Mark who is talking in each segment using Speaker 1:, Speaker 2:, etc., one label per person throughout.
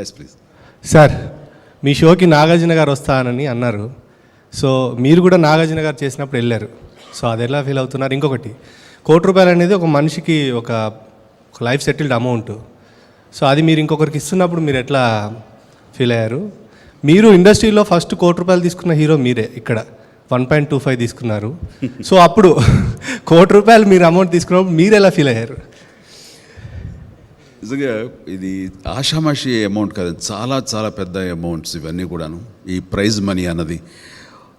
Speaker 1: Yes please
Speaker 2: sir మీ షోకి నాగార్జున గారు వస్తానని అన్నారు. సో మీరు కూడా నాగార్జున గారు చేసినప్పుడు వెళ్ళారు. సో అది ఎలా ఫీల్ అవుతున్నారు? ఇంకొకటి కోటి రూపాయలు అనేది ఒక మనిషికి ఒక లైఫ్ సెటిల్డ్ అమౌంట్ సో అది మీరు ఇంకొకరికి ఇస్తున్నప్పుడు మీరు ఎట్లా ఫీల్ అయ్యారు? మీరు ఇండస్ట్రీలో ఫస్ట్ కోటి రూపాయలు తీసుకున్న హీరో మీరే ఇక్కడ. వన్ పాయింట్ టూ ఫైవ్ తీసుకున్నారు. సో అప్పుడు కోటి రూపాయలు మీరు అమౌంట్ తీసుకున్నప్పుడు మీరు ఎలా ఫీల్ అయ్యారు?
Speaker 1: నిజంగా ఇది ఆషామాషి అమౌంట్ కాదు చాలా చాలా పెద్ద అమౌంట్స్ ఇవన్నీ కూడాను. ఈ ప్రైజ్ మనీ అన్నది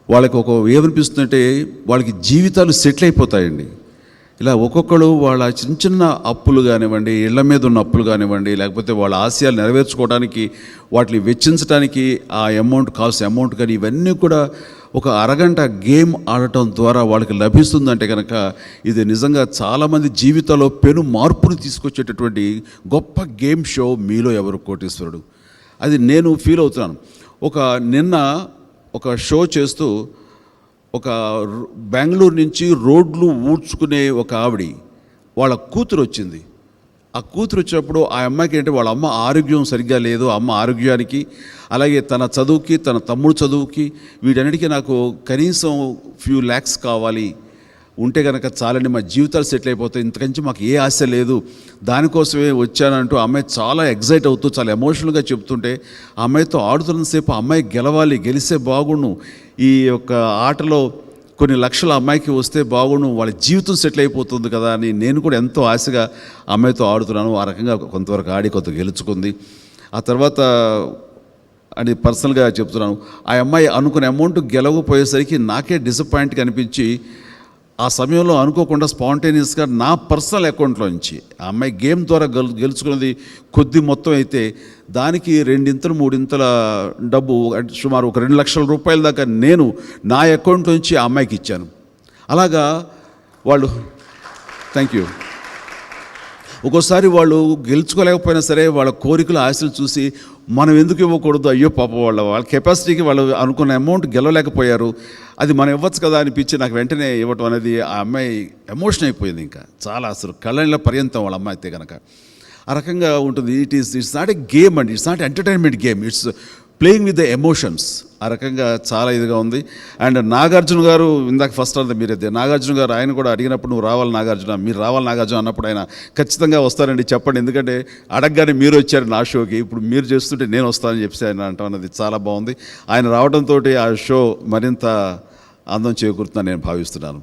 Speaker 1: వాళ్ళకి ఒక ఏమనిపిస్తుందంటే వాళ్ళకి జీవితాలు సెటిల్ అయిపోతాయండి. ఇలా ఒక్కొక్కరు వాళ్ళ చిన్న చిన్న అప్పులు కానివ్వండి ఇళ్ళ మీద ఉన్న అప్పులు కానివ్వండి లేకపోతే వాళ్ళ ఆశయాలు నెరవేర్చుకోవడానికి వాటిని వెచ్చించడానికి ఆ అమౌంట్ కాల్సిన అమౌంట్ కానీ ఇవన్నీ కూడా ఒక అరగంట గేమ్ ఆడటం ద్వారా వాళ్ళకి లభిస్తుందంటే కనుక ఇది నిజంగా చాలామంది జీవితాల్లో పెను మార్పును తీసుకొచ్చేటటువంటి గొప్ప గేమ్ షో మీలో ఎవరు కోటీశ్వరుడు? అది నేను ఫీల్ అవుతున్నాను. ఒక నిన్న ఒక షో చేస్తూ ఒక బెంగళూరు నుంచి రోడ్లు ఊడ్చుకునే ఒక ఆవిడి వాళ్ళ కూతురు వచ్చింది ఆ కూతురు వచ్చినప్పుడు ఆ అమ్మాయికి ఏంటంటే వాళ్ళ అమ్మ ఆరోగ్యం సరిగ్గా లేదు అమ్మ ఆరోగ్యానికి అలాగే తన చదువుకి తన తమ్ముడు చదువుకి వీటన్నిటికీ నాకు కనీసం ఫ్యూ ల్యాక్స్ కావాలి. ఉంటే కనుక చాలండి మా జీవితాలు సెటిల్ అయిపోతాయి. ఇంతకంచి మాకు ఏ ఆశ లేదు. దానికోసమే వచ్చానంటూ అమ్మాయి చాలా ఎగ్జైట్ అవుతూ చాలా ఎమోషనల్గా చెప్తుంటే ఆ అమ్మాయితో ఆడుతున్నంతసేపు ఆ అమ్మాయి గెలవాలి గెలిస్తే బాగుండు. ఈ యొక్క ఆటలో కొన్ని లక్షల అమ్మాయికి వస్తే బాగుండు వాళ్ళ జీవితం సెటిల్ అయిపోతుంది కదా అని నేను కూడా ఎంతో ఆశగా అమ్మాయితో ఆడుతున్నాను. ఆ రకంగా కొంతవరకు ఆడి కొంత గెలుచుకుంది. ఆ తర్వాత అని పర్సనల్గా చెప్తున్నాను. ఆ అమ్మాయి అనుకున్న అమౌంట్ గెలవకపోయేసరికి నాకే డిసప్పాయింట్గా అనిపించి ఆ సమయంలో అనుకోకుండా స్పాంటేనియస్గా నా పర్సనల్ అకౌంట్లోంచి ఆ అమ్మాయి గేమ్ ద్వారా గెలు గెలుచుకున్నది కొద్ది మొత్తం అయితే దానికి రెండింతలు మూడింతల డబ్బు సుమారు ఒక రెండు లక్షల రూపాయల దాకా నేను నా అకౌంట్ నుంచి ఆ అమ్మాయికి ఇచ్చాను. అలాగా వాళ్ళు థ్యాంక్ యూ. ఒక్కోసారి వాళ్ళు గెలుచుకోలేకపోయినా సరే వాళ్ళ కోరికలు ఆశలు చూసి మనం ఎందుకు ఇవ్వకూడదు? అయ్యో పాప వాళ్ళ వాళ్ళ కెపాసిటీకి వాళ్ళు అనుకున్న అమౌంట్ గెలవలేకపోయారు. అది మనం ఇవ్వచ్చు కదా అనిపించి నాకు వెంటనే ఇవ్వటం అనేది ఆ అమ్మాయి ఎమోషన్ అయిపోయింది ఇంకా. చాలా అసలు కళ్ళనిలో పర్యంతం వాళ్ళ అమ్మాయి అయితే కనుక ఆ రకంగా ఉంటుంది. It is it's not a game అండి. It's not entertainment game it's playing with the emotions ఆ రకంగా చాలా ఇదిగా ఉంది. అండ్ నాగార్జున గారు ఇందాక ఫస్ట్ అంతా మీరైతే నాగార్జున గారు ఆయన కూడా అడిగినప్పుడు నువ్వు రావాలి నాగార్జున మీరు రావాలి నాగార్జున అన్నప్పుడు ఆయన ఖచ్చితంగా వస్తారండి చెప్పండి. ఎందుకంటే అడగగానే మీరు వచ్చారు నా షోకి ఇప్పుడు మీరు చేస్తుంటే నేను వస్తానని చెప్పి ఆయన అంటాం అన్నది చాలా బాగుంది. ఆయన రావడంతో ఆ షో మరింత అందం చేకూరుతుందని నేను భావిస్తున్నాను.